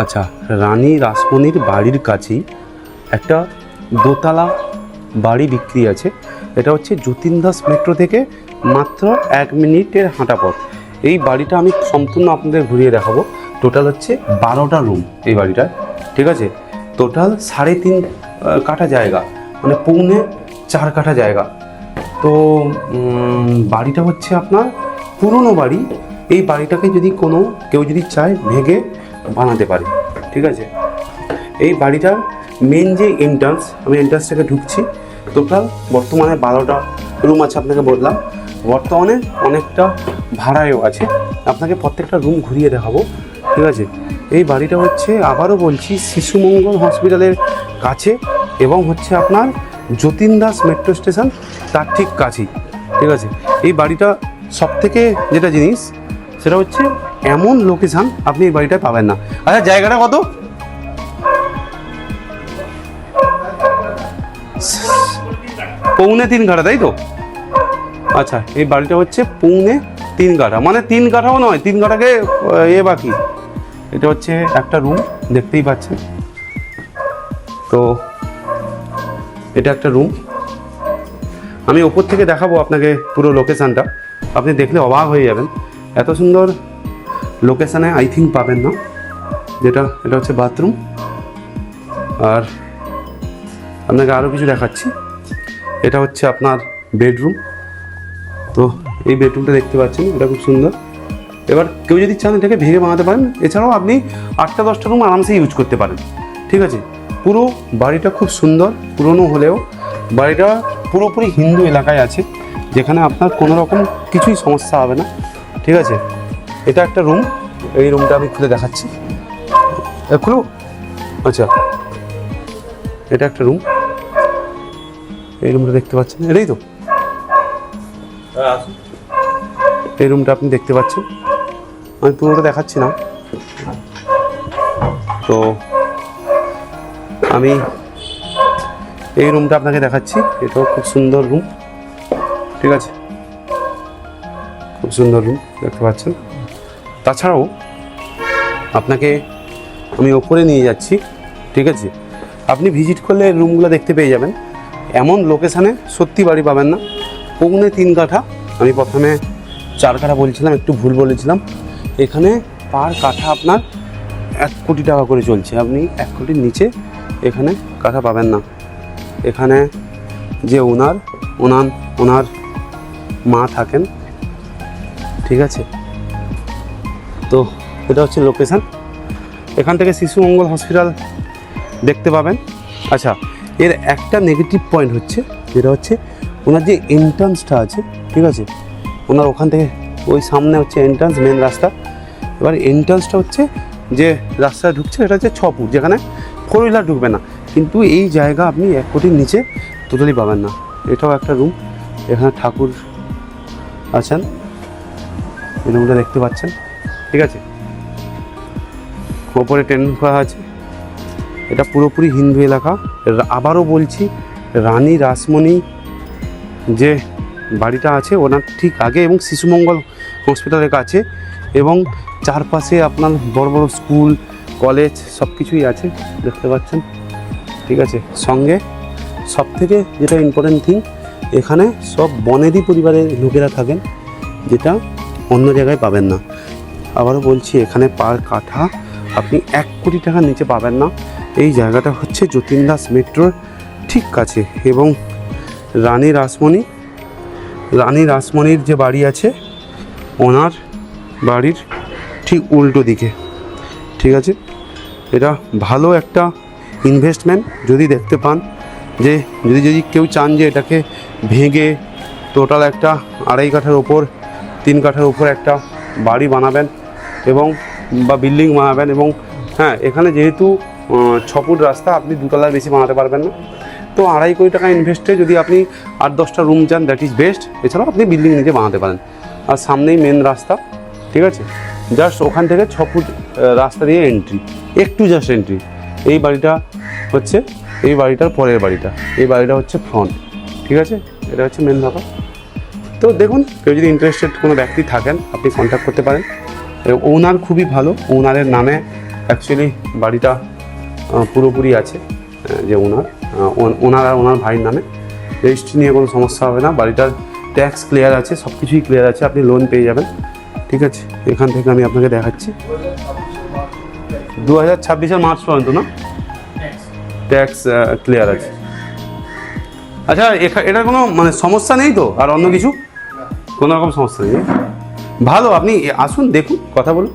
আচ্ছা রানী রাসমণির বাড়ির কাছেই একটা দোতলা বাড়ি বিক্রি আছে। এটা হচ্ছে যতীন দাস মেট্রো থেকে মাত্র এক মিনিটের হাঁটা পথ। এই বাড়িটা আমি সম্পূর্ণ আপনাদের ঘুরিয়ে দেখাবো। টোটাল হচ্ছে বারোটা রুম এই বাড়িটায় ঠিক আছে? টোটাল সাড়ে তিন কাঠা জায়গা মানে পৌনে চার কাঠা জায়গা। তো বাড়িটা হচ্ছে আপনার পুরনো বাড়ি। এই বাড়িটাকে যদি কোনো, কেউ যদি চায় ভেঙে বানাতে পারি, ঠিক আছে? এই বাড়িটার মেন যে এন্ট্রান্স আমি এন্ট্রান্স থেকে ঢুকছি টোটাল বর্তমানে বারোটা রুম আছে আপনাকে বললাম। বর্তমানে অনেকটা ভাড়ায়ও আছে। আপনাকে প্রত্যেকটা রুম ঘুরিয়ে দেখাবো, ঠিক আছে? এই বাড়িটা হচ্ছে, আবারও বলছি, শিশুমঙ্গল হসপিটালের কাছে এবং হচ্ছে আপনার যতীন দাস মেট্রো স্টেশন তার ঠিক কাছেই, ঠিক আছে? এই বাড়িটা সব থেকে যেটা জিনিস, সেটা হচ্ছে এমন লোকেশান আপনি এই বাড়িটায় পাবেন না। আচ্ছা জায়গাটা কত? পৌনে তিন কাঠা তাই তো? আচ্ছা এই বাড়িটা হচ্ছে পৌনে তিন কাঠা মানে তিন কাঠাও নয়, তিন কাঠাকে এ বাকি। এটা হচ্ছে একটা রুম দেখতেই পাচ্ছেন। তো এটা একটা রুম আমি ওপর থেকে দেখাবো আপনাকে পুরো লোকেশানটা আপনি দেখলে অবাক হয়ে যাবেন। এত সুন্দর লোকেশানে আই থিঙ্ক পাবেন না। যেটা, এটা হচ্ছে বাথরুম আর আপনাকে আরও কিছু দেখাচ্ছি। এটা হচ্ছে আপনার বেডরুম তো এই বেডরুমটা দেখতে পাচ্ছেন, এটা খুব সুন্দর। এবার কেউ যদি চান এটাকে ভেঙে বানাতে পারেন, এছাড়াও আপনি আটটা, দশটা রুম আরামসে ইউজ করতে পারেন। ঠিক আছে? পুরো বাড়িটা খুব সুন্দর, পুরনো হলেও। বাড়িটা পুরোপুরি হিন্দু এলাকায় আছে, যেখানে আপনার কোনো রকম কিছুই সমস্যা হবে না। ঠিক আছে? এটা একটা রুম এই রুমটা আমি খুলে দেখাচ্ছি। খুলো আচ্ছা এটা একটা রুম এই রুমটা দেখতে পাচ্ছেন? এটাই তো? এই রুমটা আপনি দেখতে পাচ্ছেন? আমি পুরোটা দেখাচ্ছি না। তো আমি এই রুমটা আপনাকে দেখাচ্ছি। এটাও খুব সুন্দর রুম ঠিক আছে? খুব সুন্দর রুম দেখতে পাচ্ছেন? তাছাড়াও আপনাকে আমি ওপরে নিয়ে যাচ্ছি, ঠিক আছে? আপনি ভিজিট করলে রুমগুলো দেখতে পেয়ে যাবেন। এমন লোকেশানে সত্যি বাড়ি পাবেন না। পৌনে তিন কাঠা, আমি প্রথমে চার কাঠা বলছিলাম, একটু ভুল বলেছিলাম। এখানে পার কাঠা আপনার এক কোটি টাকা করে চলছে। আপনি এক কোটির নিচে এখানে কাঠা পাবেন না। এখানে যে ওনার ওনার ওনার মা থাকেন, ঠিক আছে? তো এটা হচ্ছে লোকেশান এখান থেকে শিশু মঙ্গল হসপিটাল দেখতে পাবেন। আচ্ছা এর একটা নেগেটিভ পয়েন্ট হচ্ছে, যেটা হচ্ছে ওনার যে এন্ট্রান্সটা আছে, ঠিক আছে? ওনার ওখান থেকে ওই সামনে হচ্ছে এন্ট্রান্স মেন রাস্তা। এবার এন্ট্রান্সটা হচ্ছে যে রাস্তা ঢুকছে, এটা হচ্ছে ছ ফুট যেখানে ফোর হুইলার ঢুকবে না। কিন্তু এই জায়গা আপনি এক কোটির নিচে টোটালি পাবেন না। এটাও একটা রুম এখানে ঠাকুর আছেন। এই রুমটা দেখতে পাচ্ছেন। ঠিক আছে? ওপরে টেন করা আছে এটা পুরোপুরি হিন্দু এলাকা। আবারও বলছি, রানী রাসমণি যে বাড়িটা আছে, ওনার ঠিক আগে এবং শিশুমঙ্গল হসপিটালের কাছে এবং চারপাশে আপনার বড় বড় স্কুল, কলেজ সব কিছুই আছে, দেখতে পাচ্ছেন। ঠিক আছে? সঙ্গে সব থেকে যেটা ইম্পর্টেন্ট থিং এখানে সব বনেদি পরিবারের লোকেরা থাকেন, যেটা অন্য জায়গায় পাবেন না। আবারও বলছি, এখানে পার কাঠা আপনি এক কোটি টাকার নিচে পাবেন না। এই জায়গাটা হচ্ছে যতীন দাস মেট্রোর ঠিক কাছে এবং রানী রাসমণি, রানী রাসমণির যে বাড়ি আছে, ওনার বাড়ির ঠিক উল্টো দিকে। ঠিক আছে? এটা ভালো একটা ইনভেস্টমেন্ট যদি দেখতে পান যে, যদি যদি কেউ চান যে এটাকে ভেঙে টোটাল একটা আড়াই কাঠার ওপর, তিন কাঠার উপর একটা বাড়ি বানাবেন এবং বা বিল্ডিং বানাবেন এবং হ্যাঁ এখানে যেহেতু আহ, ছ ফুট রাস্তা আপনি দুতলার বেশি বানাতে পারবেন না। তো আড়াই কোটি টাকা ইনভেস্টে যদি আপনি আট দশটা রুম চান দ্যাট ইজ বেস্ট এছাড়াও আপনি বিল্ডিং নিজে বানাতে পারেন। আর সামনেই মেন রাস্তা ঠিক আছে? জাস্ট ওখান থেকে ছ ফুট রাস্তা দিয়ে এন্ট্রি একটু জাস্ট এন্ট্রি এই বাড়িটা হচ্ছে এই বাড়িটার পরের বাড়িটা। এই বাড়িটা হচ্ছে ফ্রন্ট ঠিক আছে? এটা হচ্ছে মেন ব্যাপার। তো দেখুন কেউ যদি ইন্টারেস্টেড কোনো ব্যক্তি থাকেন আপনি কন্ট্যাক্ট করতে পারেন। ওনার খুবই ভালো। ওনারের নামে অ্যাকচুয়ালি বাড়িটা পুরোপুরি আছে যে ওনার। ওনার আর ওনার ভাইয়ের নামে। রেজিস্ট্রি নিয়ে কোনো সমস্যা হবে না। বাড়িটার ট্যাক্স ক্লিয়ার আছে সব কিছুই ক্লিয়ার আছে, আপনি লোন পেয়ে যাবেন। ঠিক আছে? এখান থেকে আমি আপনাকে দেখাচ্ছি। দু হাজার ছাব্বিশের মার্চ পর্যন্ত, না? ট্যাক্স ক্লিয়ার আছে। আচ্ছা এটা কোনো মানে সমস্যা নেই তো? আর অন্য কিছু? কোনো রকম সমস্যা নেই। ভালো আপনি আসুন দেখুন কথা বলুন।